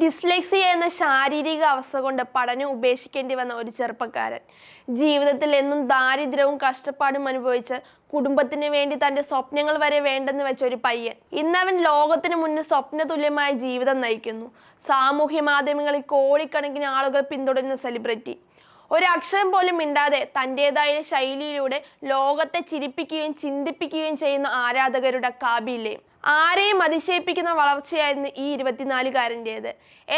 Dyslexia എന്ന ശാരീരിക അവസ്ഥ കൊണ്ട് പഠനം ഉപേക്ഷിക്കേണ്ടി വന്ന ഒരു ചെറുപ്പക്കാരൻ. ജീവിതത്തിൽ എന്നും ദാരിദ്ര്യവും കഷ്ടപ്പാടും അനുഭവിച്ച് കുടുംബത്തിന് വേണ്ടി തന്റെ സ്വപ്നങ്ങൾ വരെ വേണ്ടെന്ന് വെച്ച ഒരു പയ്യൻ ഇന്നവൻ ലോകത്തിന് മുന്നിൽ സ്വപ്ന തുല്യമായ ജീവിതം നയിക്കുന്നു. സാമൂഹ്യ മാധ്യമങ്ങളിൽ കോടിക്കണക്കിന് ആളുകൾ പിന്തുടരുന്ന സെലിബ്രിറ്റി ഒരക്ഷരം പോലും മിണ്ടാതെ തന്റെതായ ശൈലിയിലൂടെ ലോകത്തെ ചിരിപ്പിക്കുകയും ചിന്തിപ്പിക്കുകയും ചെയ്യുന്ന ആരാധകരുടെ കാബിയിലെ ആരെയും അതിശയിപ്പിക്കുന്ന വളർച്ചയായിരുന്നു ഈ ഇരുപത്തിനാലുകാരന്റേത്.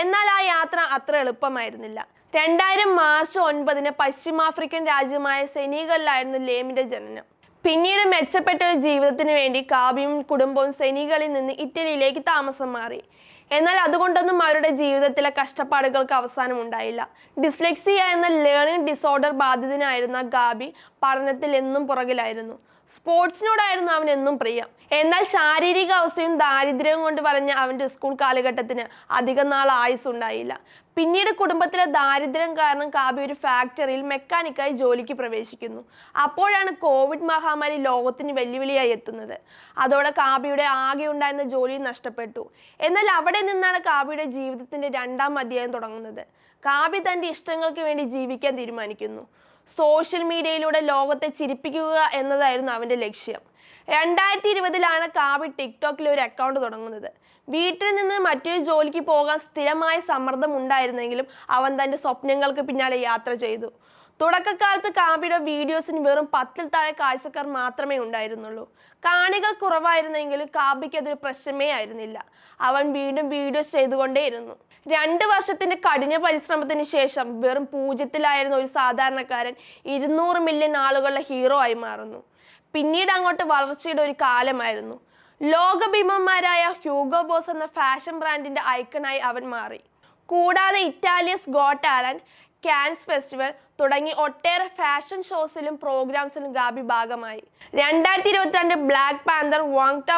എന്നാൽ ആ യാത്ര അത്ര എളുപ്പമായിരുന്നില്ല. രണ്ടായിരം മാർച്ച് ഒൻപതിന് പശ്ചിമാഫ്രിക്കൻ രാജ്യമായ സെനീഗലിലായിരുന്നു ലേമിന്റെ ജനനം. പിന്നീട് മെച്ചപ്പെട്ട ഒരു ജീവിതത്തിന് വേണ്ടി കാബിയും കുടുംബവും സെനീഗളിൽ നിന്ന് ഇറ്റലിയിലേക്ക് താമസം മാറി. എന്നാൽ അതുകൊണ്ടൊന്നും അവരുടെ ജീവിതത്തിലെ കഷ്ടപ്പാടുകൾക്ക് അവസാനം ഉണ്ടായില്ല. ഡിസ്ലെക്സിയ എന്ന ലേണിംഗ് ഡിസോർഡർ ബാധിതനായിരുന്ന ഗാബി പഠനത്തിൽ എന്നും പുറകിലായിരുന്നു. സ്പോർട്സിനോടായിരുന്നു അവൻ എന്നും പ്രിയം. എന്നാൽ ശാരീരിക അവസ്ഥയും ദാരിദ്ര്യവും കൊണ്ട് പറഞ്ഞ അവന്റെ സ്കൂൾ കാലഘട്ടത്തിന് അധികം നാൾ ആയുസ് ഉണ്ടായില്ല പിന്നീട് കുടുംബത്തിലെ ദാരിദ്ര്യം കാരണം കാബി ഒരു ഫാക്ടറിയിൽ മെക്കാനിക്കായി ജോലിക്ക് പ്രവേശിക്കുന്നു. അപ്പോഴാണ് കോവിഡ് മഹാമാരി ലോകത്തിന് വെല്ലുവിളിയായി എത്തുന്നത്. അതോടെ കാബിയുടെ ആകെ ഉണ്ടായിരുന്ന ജോലി നഷ്ടപ്പെട്ടു. എന്നാൽ അവിടെ നിന്നാണ് കാബിയുടെ ജീവിതത്തിന്റെ രണ്ടാം അധ്യായം തുടങ്ങുന്നത്. കാബി തന്റെ ഇഷ്ടങ്ങൾക്ക് വേണ്ടി ജീവിക്കാൻ തീരുമാനിക്കുന്നു. സോഷ്യൽ മീഡിയയിലൂടെ ലോകത്തെ ചിരിപ്പിക്കുക എന്നതായിരുന്നു അവന്റെ ലക്ഷ്യം. രണ്ടായിരത്തി ഇരുപതിലാണ് കാബി ടിക്ടോക്കിൽ ഒരു അക്കൗണ്ട് തുടങ്ങുന്നത്. വീട്ടിൽ നിന്ന് മറ്റൊരു ജോലിക്ക് പോകാൻ സ്ഥിരമായ സമ്മർദ്ദം ഉണ്ടായിരുന്നെങ്കിലും അവൻ തന്റെ സ്വപ്നങ്ങൾക്ക് പിന്നാലെ യാത്ര ചെയ്തു. തുടക്കകാലത്ത് കാമ്പിയുടെ വീഡിയോസിന് വെറും പത്തിൽ താഴെ കാഴ്ചക്കാർ മാത്രമേ ഉണ്ടായിരുന്നുള്ളൂ. കാണികൾ കുറവായിരുന്നെങ്കിലും കാബിക്ക് അതൊരു പ്രശ്നമേ ആയിരുന്നില്ല. അവൻ വീണ്ടും വീഡിയോസ് ചെയ്തുകൊണ്ടേയിരുന്നു. രണ്ട് വർഷത്തിന്റെ കഠിന പരിശ്രമത്തിന് ശേഷം വെറും പൂജ്യത്തിലായിരുന്ന ഒരു സാധാരണക്കാരൻ ഇരുന്നൂറ് മില്യൺ ആളുകളുടെ ഹീറോ ആയി മാറുന്നു. പിന്നീട് അങ്ങോട്ട് വളർച്ചയുടെ ഒരു കാലമായിരുന്നു. ലോകഭീമന്മാരായ ഹ്യൂഗോ ബോസ് എന്ന ഫാഷൻ ബ്രാൻഡിന്റെ ഐക്കണായി അവൻ മാറി. കൂടാതെ ഇറ്റാലിയസ് ഗോട്ട് കാൻസ് ഫെസ്റ്റിവൽ തുടങ്ങി ഒട്ടേറെ ഫാഷൻ ഷോസിലും പ്രോഗ്രാംസിലും ഗാബി ഭാഗമായി. രണ്ടായിരത്തി ഇരുപത്തിരണ്ട് ബ്ലാക്ക് പാന്തർ വാങ്ട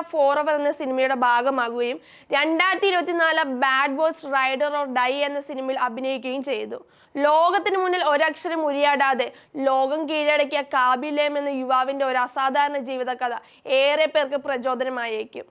അവർ എന്ന സിനിമയുടെ ഭാഗമാകുകയും രണ്ടായിരത്തി ഇരുപത്തിനാല് Bad Boys Rider or Die എന്ന സിനിമയിൽ അഭിനയിക്കുകയും ചെയ്തു. ലോകത്തിന് മുന്നിൽ ഒരക്ഷരം ഉരിയാടാതെ ലോകം കീഴടക്കിയ കാബിലേം എന്ന യുവാവിന്റെ ഒരു അസാധാരണ ജീവിതകഥ ഏറെ പേർക്ക് പ്രചോദനമായേക്കും.